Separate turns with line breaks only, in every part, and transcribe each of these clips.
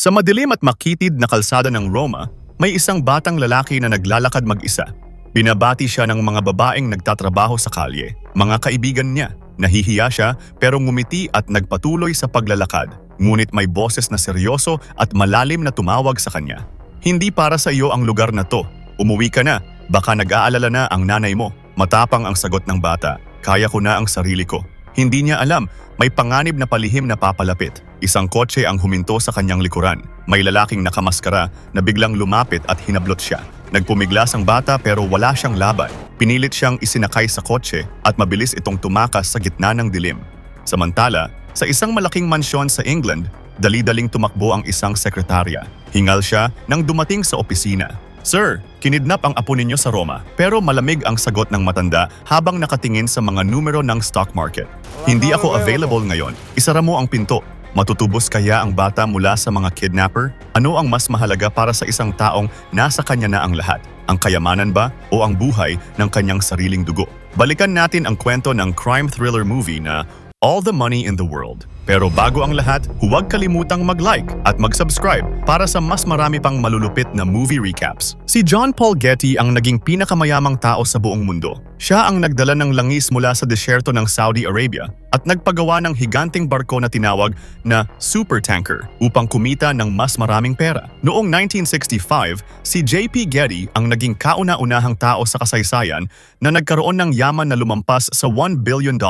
Sa madilim at makitid na kalsada ng Roma, may isang batang lalaki na naglalakad mag-isa. Binabati siya ng mga babaeng nagtatrabaho sa kalye, mga kaibigan niya. Nahihiya siya pero ngumiti at nagpatuloy sa paglalakad. Ngunit may boses na seryoso at malalim na tumawag sa kanya. Hindi para sa iyo ang lugar na to. Umuwi ka na. Baka nag-aalala na ang nanay mo. Matapang ang sagot ng bata. Kaya ko na ang sarili ko. Hindi niya alam, may panganib na palihim na papalapit. Isang kotse ang huminto sa kanyang likuran. May lalaking nakamaskara na biglang lumapit at hinablot siya. Nagpumiglas ang bata pero wala siyang laban. Pinilit siyang isinakay sa kotse at mabilis itong tumakas sa gitna ng dilim. Samantala, sa isang malaking mansyon sa England, dali-daling tumakbo ang isang sekretarya. Hingal siya nang dumating sa opisina. Sir, kinidnap ang apo ninyo sa Roma pero malamig ang sagot ng matanda habang nakatingin sa mga numero ng stock market. Hindi ako available ngayon. Isara mo ang pinto. Matutubos kaya ang bata mula sa mga kidnapper? Ano ang mas mahalaga para sa isang taong nasa kanya na ang lahat? Ang kayamanan ba o ang buhay ng kanyang sariling dugo? Balikan natin ang kwento ng crime thriller movie na All the Money in the World. Pero bago ang lahat, huwag kalimutang mag-like at mag-subscribe para sa mas marami pang malulupit na movie recaps. Si John Paul Getty ang naging pinakamayamang tao sa buong mundo. Siya ang nagdala ng langis mula sa disyerto ng Saudi Arabia at nagpagawa ng higanting barko na tinawag na supertanker upang kumita ng mas maraming pera. Noong 1965, si JP Getty ang naging kauna-unahang tao sa kasaysayan na nagkaroon ng yaman na lumampas sa $1 billion.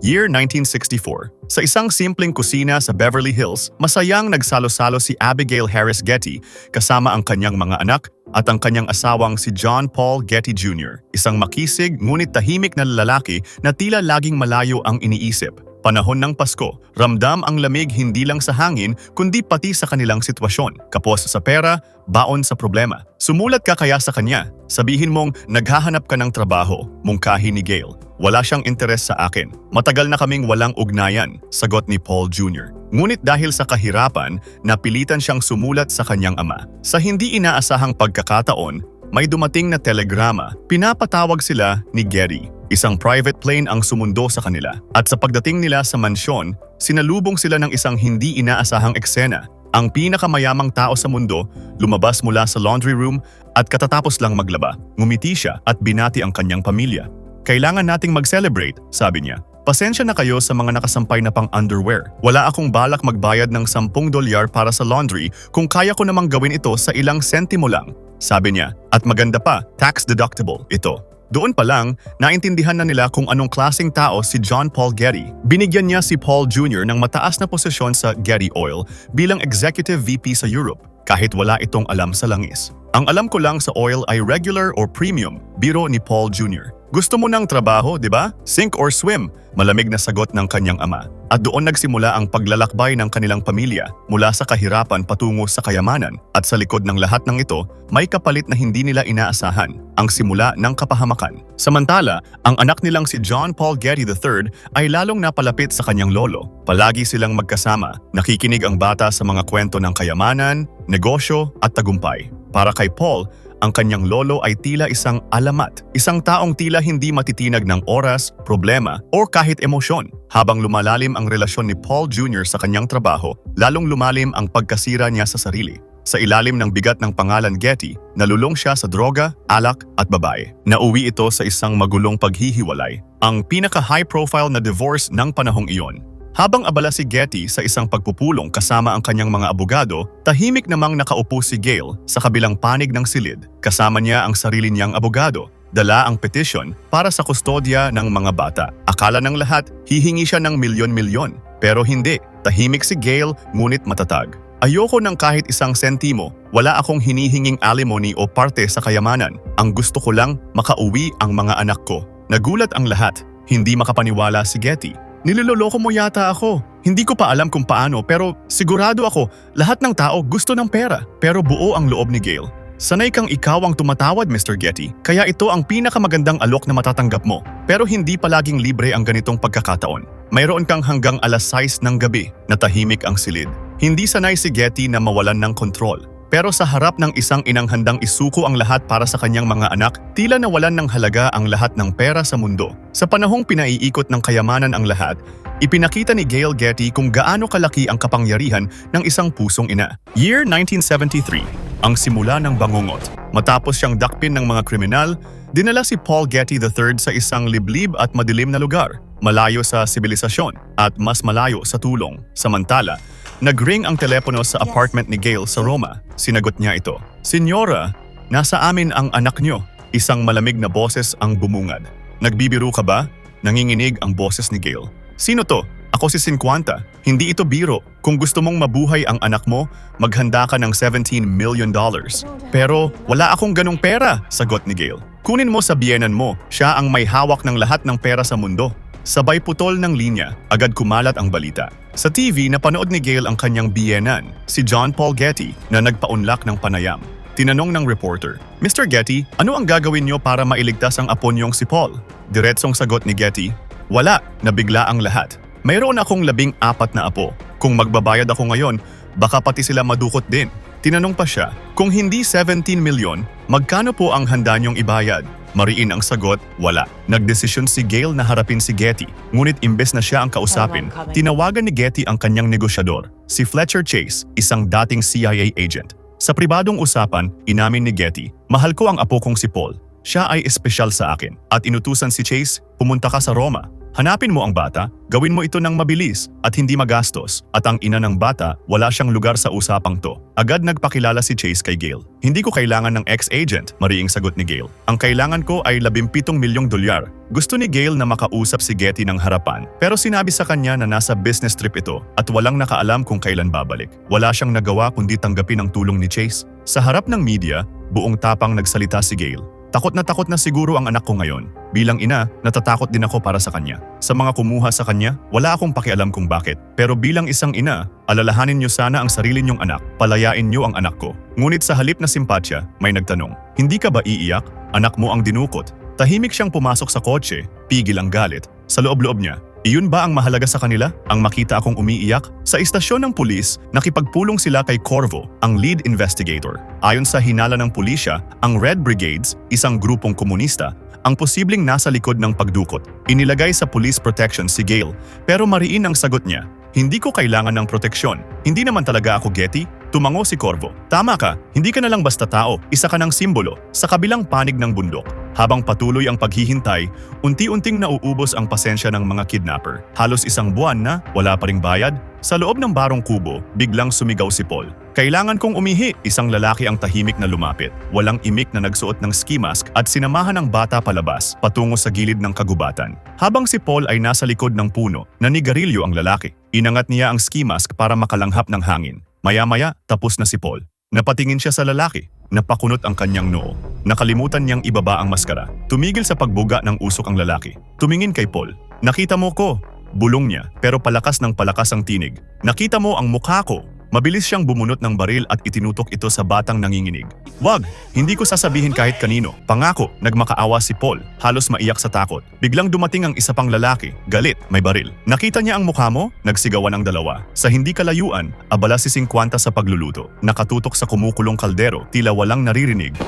Year 1964. Sa isang simpleng kusina sa Beverly Hills, masayang nagsalo-salo si Abigail Harris Getty kasama ang kanyang mga anak at ang kanyang asawang si John Paul Getty Jr., isang makisig ngunit tahimik na lalaki na tila laging malayo ang iniisip. Panahon ng Pasko, ramdam ang lamig hindi lang sa hangin kundi pati sa kanilang sitwasyon. Kapos sa pera, baon sa problema. Sumulat ka kaya sa kanya. Sabihin mong naghahanap ka ng trabaho, mungkahi ni Gail. Wala siyang interes sa akin. Matagal na kaming walang ugnayan, sagot ni Paul Jr. Ngunit dahil sa kahirapan, napilitan siyang sumulat sa kanyang ama. Sa hindi inaasahang pagkakataon, may dumating na telegrama. Pinapatawag sila ni Gary. Isang private plane ang sumundo sa kanila. At sa pagdating nila sa mansyon, sinalubong sila ng isang hindi inaasahang eksena. Ang pinakamayamang tao sa mundo lumabas mula sa laundry room at katatapos lang maglaba. Ngumiti siya at binati ang kanyang pamilya. Kailangan nating mag-celebrate, sabi niya. Pasensya na kayo sa mga nakasampay na pang underwear. Wala akong balak magbayad ng 10 dolyar para sa laundry kung kaya ko namang gawin ito sa ilang sentimo lang. Sabi niya, at maganda pa, tax deductible ito. Doon pa lang, naintindihan na nila kung anong klaseng tao si John Paul Getty. Binigyan niya si Paul Jr. ng mataas na posisyon sa Getty Oil bilang Executive VP sa Europe, kahit wala itong alam sa langis. Ang alam ko lang sa oil ay regular or premium, biro ni Paul Jr. Gusto mo ng trabaho, di ba? Sink or swim, malamig na sagot ng kanyang ama. At doon nagsimula ang paglalakbay ng kanilang pamilya mula sa kahirapan patungo sa kayamanan. At sa likod ng lahat ng ito, may kapalit na hindi nila inaasahan, ang simula ng kapahamakan. Samantala, ang anak nilang si John Paul Getty III ay lalong napalapit sa kanyang lolo. Palagi silang magkasama, nakikinig ang bata sa mga kwento ng kayamanan, negosyo at tagumpay. Para kay Paul, ang kanyang lolo ay tila isang alamat, isang taong tila hindi matitinag ng oras, problema, o kahit emosyon. Habang lumalalim ang relasyon ni Paul Jr. sa kanyang trabaho, lalong lumalim ang pagkasira niya sa sarili. Sa ilalim ng bigat ng pangalan Getty, nalulong siya sa droga, alak at babae. Nauwi ito sa isang magulong paghihiwalay, ang pinaka-high profile na divorce ng panahong iyon. Habang abala si Getty sa isang pagpupulong kasama ang kanyang mga abogado, tahimik namang nakaupo si Gail sa kabilang panig ng silid. Kasama niya ang sarili niyang abogado. Dala ang petition para sa kustodya ng mga bata. Akala ng lahat, hihingi siya ng milyon-milyon. Pero hindi, tahimik si Gail ngunit matatag. Ayoko ng kahit isang sentimo. Wala akong hinihinging alimony o parte sa kayamanan. Ang gusto ko lang, makauwi ang mga anak ko. Nagulat ang lahat. Hindi makapaniwala si Getty. Niloloko mo yata ako. Hindi ko pa alam kung paano pero sigurado ako lahat ng tao gusto ng pera. Pero buo ang loob ni Gail. Sanay kang ikaw ang tumatawad Mr. Getty, kaya ito ang pinakamagandang alok na matatanggap mo. Pero hindi palaging libre ang ganitong pagkakataon. Mayroon kang hanggang alas 6 ng gabi na tahimik ang silid. Hindi sanay si Getty na mawalan ng kontrol. Pero sa harap ng isang inang handang isuko ang lahat para sa kanyang mga anak, tila nawalan ng halaga ang lahat ng pera sa mundo. Sa panahong pinaiikot ng kayamanan ang lahat, ipinakita ni Gail Getty kung gaano kalaki ang kapangyarihan ng isang pusong ina. Year 1973, ang simula ng bangungot. Matapos siyang dakpin ng mga kriminal, dinala si Paul Getty III sa isang liblib at madilim na lugar, malayo sa sibilisasyon at mas malayo sa tulong. Samantala, nagring ang telepono sa apartment ni Gail sa Roma. Sinagot niya ito, Senyora, nasa amin ang anak niyo. Isang malamig na boses ang bumungad. Nagbibiro ka ba? Nanginginig ang boses ni Gail. Sino to? Ako si 50. Hindi ito biro. Kung gusto mong mabuhay ang anak mo, maghanda ka ng 17 million dollars. Pero wala akong ganong pera, sagot ni Gail. Kunin mo sa biyenan mo, siya ang may hawak ng lahat ng pera sa mundo. Sabay putol ng linya, agad kumalat ang balita. Sa TV, napanood ni Gail ang kanyang biyenan, si John Paul Getty, na nagpaunlak ng panayam. Tinanong ng reporter, Mr. Getty, ano ang gagawin niyo para mailigtas ang apo niyong si Paul? Diretsong sagot ni Getty, wala, nabigla ang lahat. Mayroon akong labing apat na apo. Kung magbabayad ako ngayon, baka pati sila madukot din. Tinanong pa siya, kung hindi 17 milyon, magkano po ang handa niyong ibayad? Mariin ang sagot, wala. Nagdesisyon si Gail na harapin si Getty. Ngunit imbes na siya ang kausapin, tinawagan ni Getty ang kanyang negosyador, si Fletcher Chase, isang dating CIA agent. Sa pribadong usapan, inamin ni Getty, mahal ko ang apo kong si Paul. Siya ay espesyal sa akin. At inutusan si Chase, pumunta ka sa Roma. Hanapin mo ang bata, gawin mo ito ng mabilis at hindi magastos. At ang ina ng bata, wala siyang lugar sa usapang to. Agad nagpakilala si Chase kay Gail. Hindi ko kailangan ng ex-agent, mariing sagot ni Gail. Ang kailangan ko ay 17 milyong dolyar. Gusto ni Gail na makausap si Getty ng harapan, pero sinabi sa kanya na nasa business trip ito at walang nakaalam kung kailan babalik. Wala siyang nagawa kundi tanggapin ang tulong ni Chase. Sa harap ng media, buong tapang nagsalita si Gail. Takot na takot na siguro ang anak ko ngayon. Bilang ina, natatakot din ako para sa kanya. Sa mga kumuha sa kanya, wala akong pakialam kung bakit. Pero bilang isang ina, alalahanin niyo sana ang sarili niyong anak, palayain niyo ang anak ko. Ngunit sa halip na simpatya, may nagtanong, Hindi ka ba iiyak? Anak mo ang dinukot. Tahimik siyang pumasok sa kotse, pigil ang galit. Sa loob-loob niya, iyon ba ang mahalaga sa kanila? Ang makita akong umiiyak? Sa istasyon ng pulis, nakipagpulong sila kay Corvo, ang lead investigator. Ayon sa hinala ng pulisya, ang Red Brigades, isang grupong komunista, ang posibleng nasa likod ng pagdukot. Inilagay sa police protection si Gail, pero mariin ang sagot niya, hindi ko kailangan ng proteksyon. Hindi naman talaga ako Getty. Tumango si Corvo. Tama ka, hindi ka na lang basta tao, isa ka ng simbolo sa kabilang panig ng bundok. Habang patuloy ang paghihintay, unti-unting nauubos ang pasensya ng mga kidnapper. Halos isang buwan na, wala pa ring bayad. Sa loob ng barong kubo, biglang sumigaw si Paul. Kailangan kong umihi, isang lalaki ang tahimik na lumapit. Walang imik na nagsuot ng ski mask at sinamahan ng bata palabas, patungo sa gilid ng kagubatan. Habang si Paul ay nasa likod ng puno, nanigarilyo ang lalaki. Inangat niya ang ski mask para makalanghap ng hangin. Maya-maya, tapos na si Paul. Napatingin siya sa lalaki. Napakunot ang kanyang noo. Nakalimutan niyang ibaba ang maskara. Tumigil sa pagbuga ng usok ang lalaki. Tumingin kay Paul. Nakita mo ko. Bulong niya, pero palakas ng palakas ang tinig. Nakita mo ang mukha ko. Mabilis siyang bumunot ng baril at itinutok ito sa batang nanginginig. Wag! Hindi ko sasabihin kahit kanino. Pangako, nagmakaawa si Paul. Halos maiyak sa takot. Biglang dumating ang isa pang lalaki. Galit, may baril. Nakita niya ang mukha mo? Nagsigawan ang dalawa. Sa hindi kalayuan, abala si 50 sa pagluluto. Nakatutok sa kumukulong kaldero, tila walang naririnig.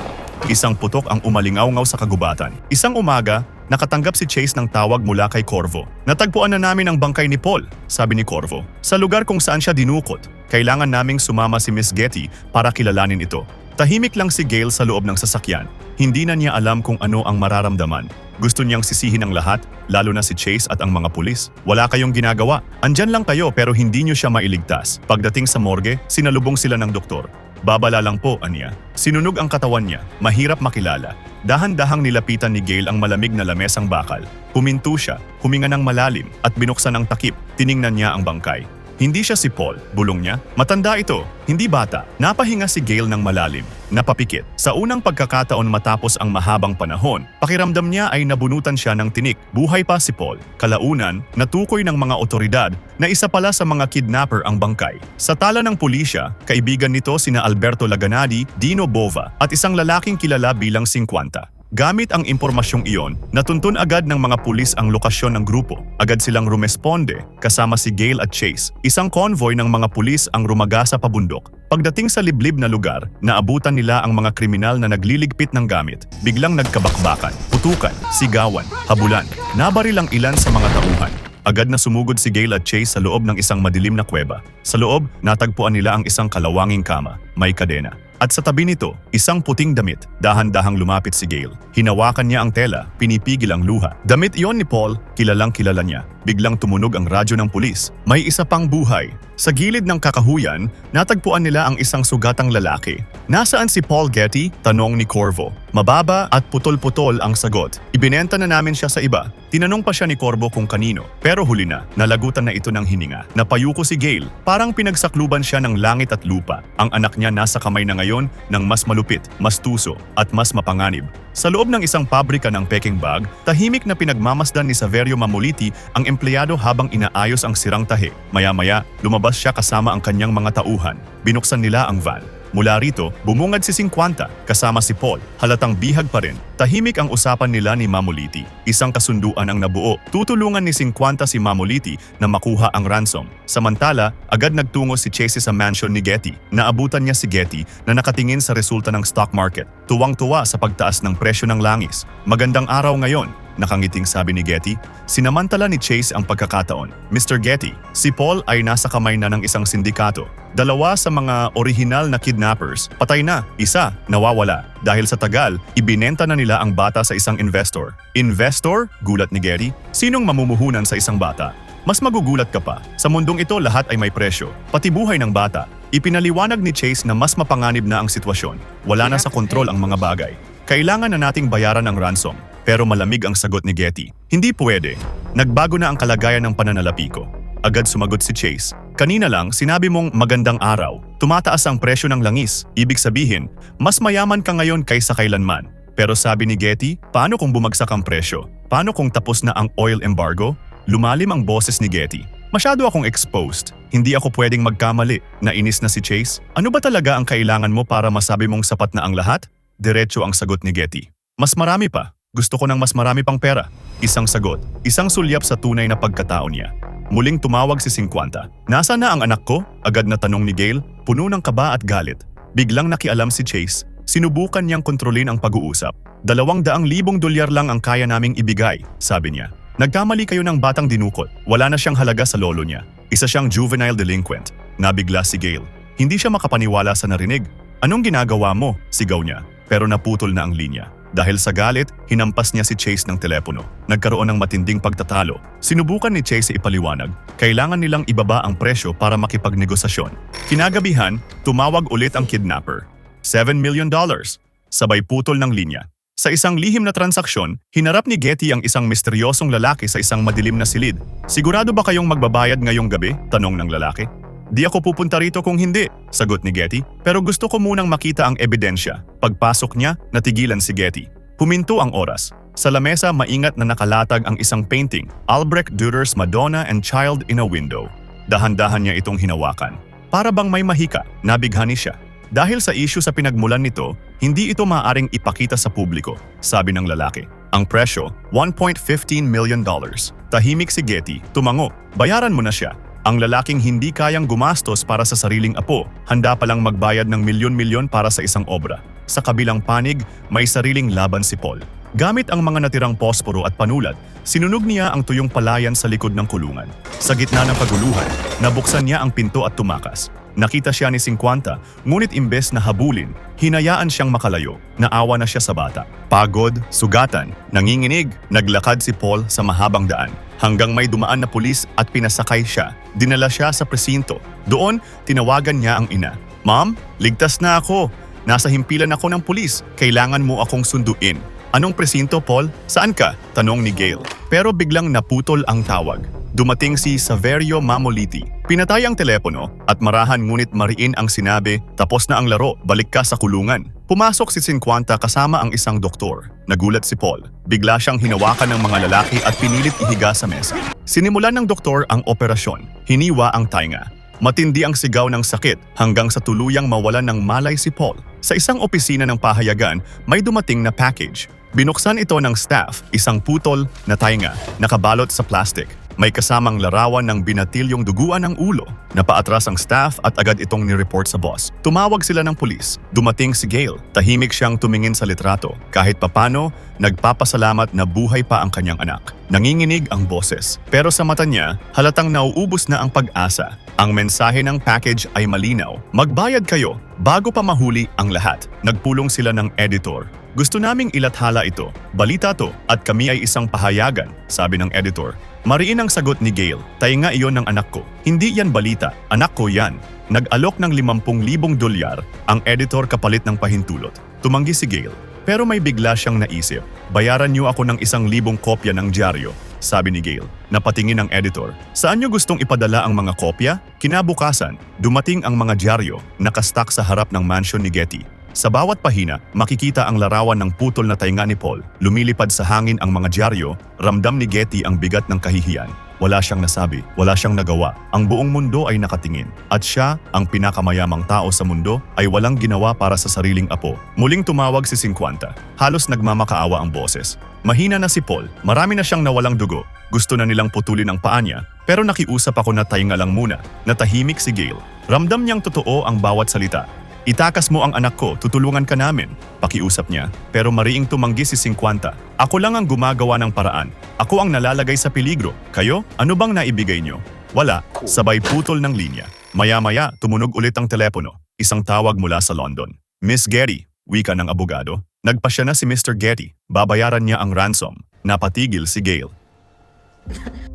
Isang putok ang umalingaw-ngaw sa kagubatan. Isang umaga, nakatanggap si Chase ng tawag mula kay Corvo. Natagpuan na namin ang bangkay ni Paul, sabi ni Corvo. Sa lugar kung saan siya dinukot, kailangan naming sumama si Miss Getty para kilalanin ito. Tahimik lang si Gail sa loob ng sasakyan. Hindi na niya alam kung ano ang mararamdaman. Gusto niyang sisihin ang lahat, lalo na si Chase at ang mga pulis. Wala kayong ginagawa. Andyan lang kayo pero hindi niyo siya mailigtas. Pagdating sa morgue, sinalubong sila ng doktor. Babala lang po, aniya. Sinunog ang katawan niya, mahirap makilala. Dahan-dahang nilapitan ni Gail ang malamig na lamesang bakal. Huminto siya, huminga ng malalim at binuksan ang takip. Tiningnan niya ang bangkay. Hindi siya si Paul, bulong niya. Matanda ito, hindi bata. Napahinga si Gail ng malalim. Napapikit. Sa unang pagkakataon matapos ang mahabang panahon, pakiramdam niya ay nabunutan siya ng tinik. Buhay pa si Paul. Kalaunan, natukoy ng mga otoridad na isa pala sa mga kidnapper ang bangkay. Sa tala ng pulisya, kaibigan nito sina Alberto Laganadi, Dino Bova at isang lalaking kilala bilang 50. Gamit ang impormasyong iyon, natuntun agad ng mga pulis ang lokasyon ng grupo. Agad silang rumesponde kasama si Gail at Chase. Isang convoy ng mga pulis ang rumagasa pabundok. Pagdating sa liblib na lugar, naabutan nila ang mga kriminal na nagliligpit ng gamit. Biglang nagkabakbakan, putukan, sigawan, habulan. Nabaril ang ilan sa mga tauhan. Agad na sumugod si Gail at Chase sa loob ng isang madilim na kuweba. Sa loob, natagpuan nila ang isang kalawanging kama, may kadena. At sa tabi nito, isang puting damit. Dahan-dahang lumapit si Gail. Hinawakan niya ang tela, pinipigil ang luha. Damit iyon ni Paul, kilalang kilala niya. Biglang tumunog ang radyo ng pulis. May isa pang buhay. Sa gilid ng kakahuyan, natagpuan nila ang isang sugatang lalaki. Nasaan si Paul Getty? Tanong ni Corvo. Mababa at putol-putol ang sagot. Ibinenta na namin siya sa iba. Tinanong pa siya ni Corvo kung kanino. Pero huli na, nalagutan na ito ng hininga. Napayuko si Gail. Parang pinagsakluban siya ng langit at lupa. Ang anak niya nasa kamay na ngayon ng mas malupit, mas tuso at mas mapanganib. Sa loob ng isang pabrika ng peking bag, tahimik na pinagmamasdan ni Saverio Mamoliti ang empleyado habang inaayos ang sirang tahi. Maya-maya, lumabas siya kasama ang kanyang mga tauhan. Binuksan nila ang van. Mula rito, bumungad si 50 kasama si Paul. Halatang bihag pa rin. Tahimik ang usapan nila ni Mamoliti. Isang kasunduan ang nabuo. Tutulungan ni 50 si Mamoliti na makuha ang ransom. Samantala, agad nagtungo si Chase sa mansion ni Getty. Naabutan niya si Getty na nakatingin sa resulta ng stock market. Tuwang-tuwa sa pagtaas ng presyo ng langis. Magandang araw ngayon, Nakangiting sabi ni Getty, sinamantala ni Chase ang pagkakataon. Mr. Getty, si Paul ay nasa kamay na ng isang sindikato. Dalawa sa mga orihinal na kidnappers, patay na, isa, nawawala. Dahil sa tagal, ibinenta na nila ang bata sa isang investor. Investor? Gulat ni Getty. Sinong mamumuhunan sa isang bata? Mas magugulat ka pa. Sa mundong ito lahat ay may presyo, pati buhay ng bata. Ipinaliwanag ni Chase na mas mapanganib na ang sitwasyon. Wala na sa kontrol ang mga bagay. Kailangan na nating bayaran ang ransom. Pero malamig ang sagot ni Getty. Hindi pwede. Nagbago na ang kalagayan ng pananalapi ko. Agad sumagot si Chase. Kanina lang, sinabi mong magandang araw. Tumataas ang presyo ng langis. Ibig sabihin, mas mayaman ka ngayon kaysa kailanman. Pero sabi ni Getty, paano kung bumagsak ang presyo? Paano kung tapos na ang oil embargo? Lumalim ang boses ni Getty. Masyado akong exposed. Hindi ako pwedeng magkamali. Nainis na si Chase. Ano ba talaga ang kailangan mo para masabi mong sapat na ang lahat? Diretso ang sagot ni Getty. Mas marami pa. Gusto ko ng mas marami pang pera. Isang sagot. Isang sulyap sa tunay na pagkatao niya. Muling tumawag si 50. Nasa na ang anak ko? Agad na tanong ni Gail, puno ng kaba at galit. Biglang nakialam si Chase. Sinubukan niyang kontrolin ang pag-uusap. Dalawang daang libong dolyar lang ang kaya naming ibigay, sabi niya. Nagkamali kayo ng batang dinukot. Wala na siyang halaga sa lolo niya. Isa siyang juvenile delinquent. Nabigla si Gail. Hindi siya makapaniwala sa narinig. Anong ginagawa mo? Sigaw niya. Pero naputol na ang linya. Dahil sa galit, hinampas niya si Chase ng telepono. Nagkaroon ng matinding pagtatalo. Sinubukan ni Chase ipaliwanag, kailangan nilang ibaba ang presyo para makipagnegosasyon. Kinagabihan, tumawag ulit ang kidnapper. 7 million dollars. Sabay putol ng linya. Sa isang lihim na transaksyon, hinarap ni Getty ang isang misteryosong lalaki sa isang madilim na silid. Sigurado ba kayong magbabayad ngayong gabi? Tanong ng lalaki. Di ako pupunta rito kung hindi, sagot ni Getty. Pero gusto ko munang makita ang ebidensya. Pagpasok niya, natigilan si Getty. Huminto ang oras. Sa lamesa, maingat na nakalatag ang isang painting, Albrecht Dürer's Madonna and Child in a Window. Dahan-dahan niya itong hinawakan. Para bang may mahika, nabighani siya. Dahil sa issue sa pinagmulan nito, hindi ito maaaring ipakita sa publiko, sabi ng lalaki. Ang presyo, 1.15 million dollars. Tahimik si Getty, tumango, bayaran mo na siya. Ang lalaking hindi kayang gumastos para sa sariling apo, handa palang magbayad ng milyon-milyon para sa isang obra. Sa kabilang panig, may sariling laban si Paul. Gamit ang mga natirang posporo at panulat, sinunog niya ang tuyong palayan sa likod ng kulungan. Sa gitna ng kaguluhan, nabuksan niya ang pinto at tumakas. Nakita siya ni 50, ngunit imbes na habulin, hinayaan siyang makalayo. Naawa na siya sa bata. Pagod, sugatan, nanginginig, naglakad si Paul sa mahabang daan. Hanggang may dumaan na pulis at pinasakay siya. Dinala siya sa presinto. Doon, tinawagan niya ang ina. Ma'am, ligtas na ako. Nasa himpilan ako ng pulis. Kailangan mo akong sunduin. Anong presinto, Paul? Saan ka? Tanong ni Gail. Pero biglang naputol ang tawag. Dumating si Saverio Mamoliti. Pinatay ang telepono at marahan ngunit mariin ang sinabi, tapos na ang laro, balik ka sa kulungan. Pumasok si 50 kasama ang isang doktor. Nagulat si Paul. Bigla siyang hinawakan ng mga lalaki at pinilit ihiga sa mesa. Sinimulan ng doktor ang operasyon. Hiniwa ang tainga. Matindi ang sigaw ng sakit hanggang sa tuluyang mawalan ng malay si Paul. Sa isang opisina ng pahayagan, may dumating na package. Binuksan ito ng staff, isang putol na tainga, nakabalot sa plastic. May kasamang larawan ng binatilyong duguan ng ulo. Napaatras ang staff at agad itong nireport sa boss. Tumawag sila ng pulis. Dumating si Gail. Tahimik siyang tumingin sa litrato. Kahit papano, nagpapasalamat na buhay pa ang kanyang anak. Nanginginig ang boses. Pero sa mata niya, halatang nauubos na ang pag-asa. Ang mensahe ng package ay malinaw. Magbayad kayo bago pa mahuli ang lahat. Nagpulong sila ng editor. Gusto naming ilathala ito. Balita to at kami ay isang pahayagan, sabi ng editor. Mariin ang sagot ni Gail. Tayo nga iyon ng anak ko. Hindi yan balita. Anak ko yan. Nag-alok ng 50,000 dolyar ang editor kapalit ng pahintulot. Tumanggi si Gail. Pero may bigla siyang naisip. Bayaran niyo ako ng isang libong kopya ng dyaryo, sabi ni Gail. Napatingin ang editor. Saan niyo gustong ipadala ang mga kopya? Kinabukasan, dumating ang mga dyaryo, nakastak sa harap ng mansion ni Getty. Sa bawat pahina, makikita ang larawan ng putol na tainga ni Paul. Lumilipad sa hangin ang mga dyaryo, ramdam ni Getty ang bigat ng kahihiyan. Wala siyang nasabi, wala siyang nagawa. Ang buong mundo ay nakatingin. At siya, ang pinakamayamang tao sa mundo, ay walang ginawa para sa sariling apo. Muling tumawag si 50. Halos nagmamakaawa ang boses. Mahina na si Paul, marami na siyang nawalang dugo. Gusto na nilang putulin ang paa niya, pero nakiusap ako na tainga lang muna. Natahimik si Gail. Ramdam niyang totoo ang bawat salita. Itakas mo ang anak ko, tutulungan ka namin. Pakiusap niya, pero mariing tumanggi si 50. Ako lang ang gumagawa ng paraan. Ako ang nalalagay sa peligro. Kayo, ano bang naibigay niyo? Wala, sabay putol ng linya. Maya-maya, tumunog ulit ang telepono. Isang tawag mula sa London. Miss Getty, wika ng abogado. Nagpasya na si Mr. Getty. Babayaran niya ang ransom. Napatigil si Gail.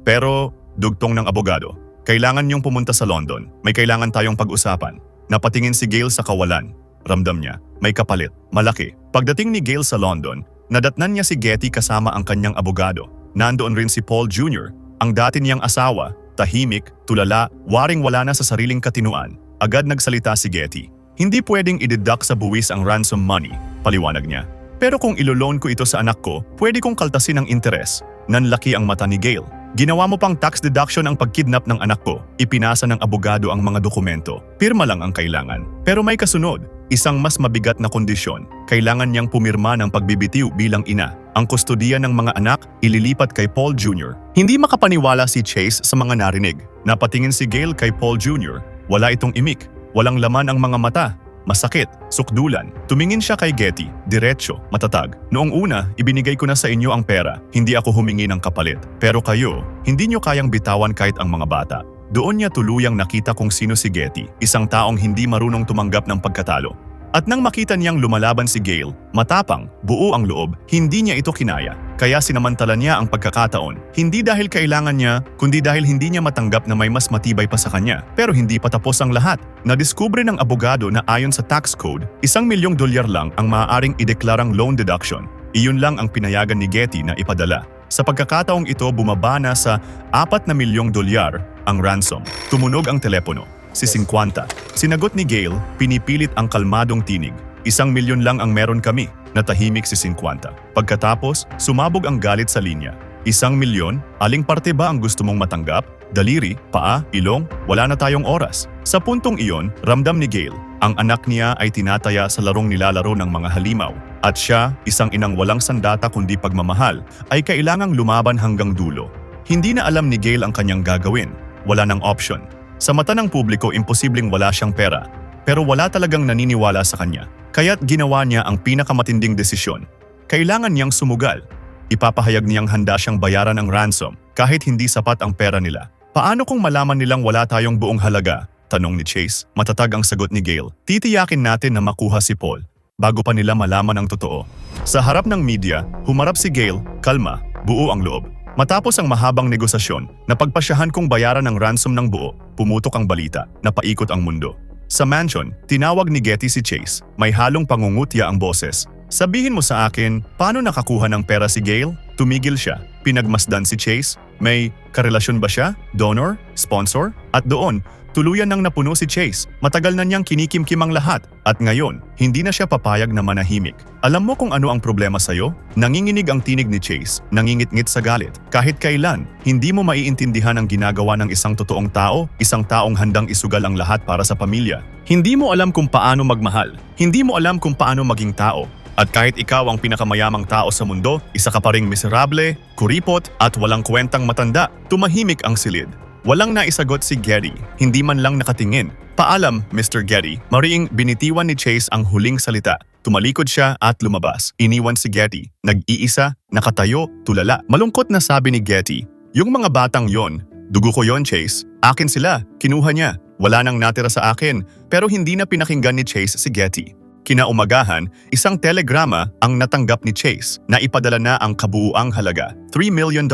Pero, dugtong ng abogado, kailangan niyong pumunta sa London. May kailangan tayong pag-usapan. Napatingin si Gail sa kawalan. Ramdam niya, may kapalit, malaki. Pagdating ni Gail sa London, nadatnan niya si Getty kasama ang kanyang abogado. Nandoon rin si Paul Jr., ang dati niyang asawa, tahimik, tulala, waring wala na sa sariling katinuan. Agad nagsalita si Getty. Hindi pwedeng i-deduct sa buwis ang ransom money, paliwanag niya. Pero kung iloloan ko ito sa anak ko, pwede kong kaltasin ang interes. Nanlaki ang mata ni Gail. Ginawa mo pang tax deduction ang pagkidnap ng anak ko. Ipinasa ng abogado ang mga dokumento. Pirma lang ang kailangan. Pero may kasunod, isang mas mabigat na kondisyon. Kailangan niyang pumirma ng pagbibitiw bilang ina. Ang kustodiya ng mga anak ililipat kay Paul Jr. Hindi makapaniwala si Chase sa mga narinig. Napatingin si Gail kay Paul Jr. Wala itong imik. Walang laman ang mga mata. Masakit, sukdulan. Tumingin siya kay Getty, diretsyo, matatag. Noong una, ibinigay ko na sa inyo ang pera, hindi ako humingi ng kapalit. Pero kayo, hindi nyo kayang bitawan kahit ang mga bata. Doon niya tuluyang nakita kung sino si Getty, isang taong hindi marunong tumanggap ng pagkatalo. At nang makita niyang lumalaban si Gail, matapang, buo ang loob, hindi niya ito kinaya. Kaya sinamantala niya ang pagkakataon. Hindi dahil kailangan niya, kundi dahil hindi niya matanggap na may mas matibay pa sa kanya. Pero hindi pa tapos ang lahat. Nadiskubre ng abogado na ayon sa tax code, isang milyong dolyar lang ang maaaring ideklarang loan deduction. Iyon lang ang pinayagan ni Getty na ipadala. Sa pagkakataong ito bumaba na sa 4 na milyong dolyar ang ransom. Tumunog ang telepono. Si 50. Sinagot ni Gail, pinipilit ang kalmadong tinig. Isang milyon lang ang meron kami. Natahimik si 50. Pagkatapos, sumabog ang galit sa linya. Isang milyon? Aling parte ba ang gusto mong matanggap? Daliri, paa, ilong, wala na tayong oras. Sa puntong iyon, ramdam ni Gail, ang anak niya ay tinataya sa larong nilalaro ng mga halimaw. At siya, isang inang walang sandata kundi pagmamahal, ay kailangang lumaban hanggang dulo. Hindi na alam ni Gail ang kanyang gagawin. Wala ng option. Sa mata ng publiko, imposibleng wala siyang pera. Pero wala talagang naniniwala sa kanya. Kaya't ginawa niya ang pinakamatinding desisyon. Kailangan niyang sumugal. Ipapahayag niyang handa siyang bayaran ang ransom kahit hindi sapat ang pera nila. Paano kung malaman nilang wala tayong buong halaga? Tanong ni Chase. Matatag ang sagot ni Gail. Titiyakin natin na makuha si Paul bago pa nila malaman ang totoo. Sa harap ng media, humarap si Gail, kalma, buo ang loob. Matapos ang mahabang negosasyon, napagpasyahan kong bayaran ng ransom ng buo, pumutok ang balita, napaikot ang mundo. Sa mansion, tinawag ni Getty si Chase. May halong pangungutya ang boses. Sabihin mo sa akin, paano nakakuha ng pera si Gail? Tumigil siya. Pinagmasdan si Chase. May karelasyon ba siya? Donor? Sponsor? At doon, tuluyan nang napuno si Chase. Matagal na niyang kinikimkim ang lahat. At ngayon, hindi na siya papayag na manahimik. Alam mo kung ano ang problema sa'yo? Nanginginig ang tinig ni Chase, nangingit-ngit sa galit. Kahit kailan, hindi mo maiintindihan ang ginagawa ng isang totoong tao, isang taong handang isugal ang lahat para sa pamilya. Hindi mo alam kung paano magmahal. Hindi mo alam kung paano maging tao. At kahit ikaw ang pinakamayamang tao sa mundo, isa ka pa ring miserable, kuripot at walang kwentang matanda, tumahimik ang silid. Walang naisagot si Gary, hindi man lang nakatingin. Paalam, Mr. Gary. Mariing binitiwan ni Chase ang huling salita. Tumalikod siya at lumabas. Iniwan si Getty. Nag-iisa, nakatayo, tulala. Malungkot na sabi ni Getty, Yung mga batang yon, dugo ko yon Chase. Akin sila, kinuha niya. Wala nang natira sa akin, pero hindi na pinakinggan ni Chase si Getty. Kinaumagahan, isang telegrama ang natanggap ni Chase na ipadala na ang kabuuang halaga, $3 million,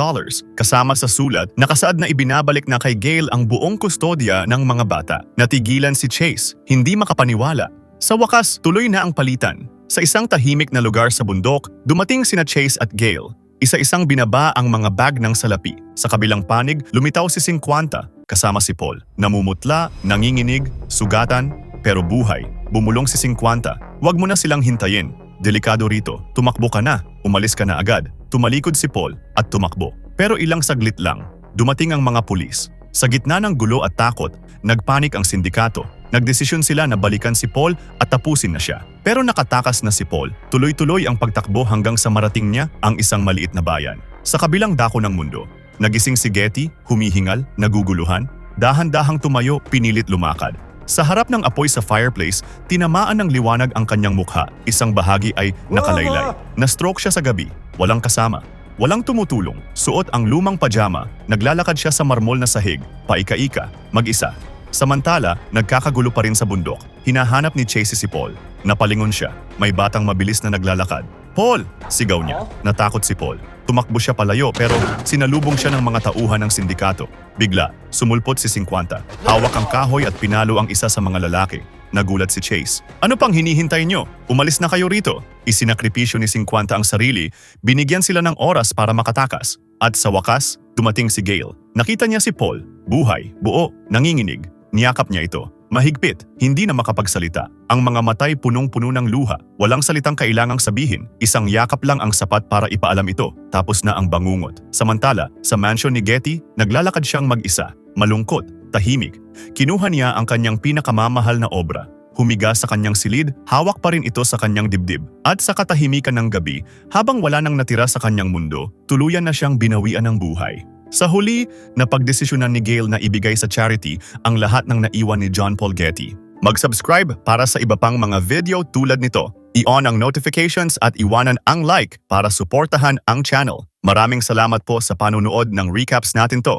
kasama sa sulat nakasaad na ibinabalik na kay Gail ang buong kustodya ng mga bata. Natigilan si Chase, hindi makapaniwala. Sa wakas, tuloy na ang palitan. Sa isang tahimik na lugar sa bundok, dumating sina Chase at Gail. Isa-isang binaba ang mga bag ng salapi. Sa kabilang panig, lumitaw si 50 kasama si Paul. Namumutla, nanginginig, sugatan, pero buhay. Bumulong si 50. Huwag mo na silang hintayin. Delikado rito. Tumakbo ka na. Umalis ka na agad. Tumalikod si Paul at tumakbo. Pero ilang saglit lang, dumating ang mga pulis. Sa gitna ng gulo at takot, nagpanik ang sindikato. Nagdesisyon sila na balikan si Paul at tapusin na siya. Pero nakatakas na si Paul. Tuloy-tuloy ang pagtakbo hanggang sa marating niya ang isang maliit na bayan. Sa kabilang dako ng mundo, nagising si Getty, humihingal, naguguluhan. Dahan-dahang tumayo, pinilit lumakad. Sa harap ng apoy sa fireplace, tinamaan ng liwanag ang kanyang mukha. Isang bahagi ay nakalaylay. Na-stroke siya sa gabi, walang kasama. Walang tumutulong, suot ang lumang pajama, naglalakad siya sa marmol na sahig, paika-ika, mag-isa. Samantala, nagkakagulo pa rin sa bundok. Hinahanap ni Chase si Paul. Napalingon siya. May batang mabilis na naglalakad. Paul! Sigaw niya. Natakot si Paul. Tumakbo siya palayo pero sinalubong siya ng mga tauhan ng sindikato. Bigla, sumulpot si 50. Hawak ang kahoy at pinalo ang isa sa mga lalaki. Nagulat si Chase. Ano pang hinihintay nyo? Umalis na kayo rito. Isinakripisyo ni 50 ang sarili, binigyan sila ng oras para makatakas. At sa wakas, dumating si Gail. Nakita niya si Paul, buhay, buo, nanginginig. Niyakap niya ito. Mahigpit, hindi na makapagsalita. Ang mga matay punong-puno ng luha. Walang salitang kailangang sabihin. Isang yakap lang ang sapat para ipaalam ito. Tapos na ang bangungot. Samantala, sa mansion ni Getty, naglalakad siyang mag-isa. Malungkot, tahimik. Kinuha niya ang kanyang pinakamamahal na obra. Humiga sa kanyang silid, hawak pa rin ito sa kanyang dibdib. At sa katahimikan ng gabi, habang wala nang natira sa kanyang mundo, tuluyan na siyang binawian ng buhay. Sa huli, napagdesisyonan ni Gail na ibigay sa charity ang lahat ng naiwan ni John Paul Getty. Mag-subscribe para sa iba pang mga video tulad nito. I-on ang notifications at iwanan ang like para suportahan ang channel. Maraming salamat po sa panunood ng recaps natin to.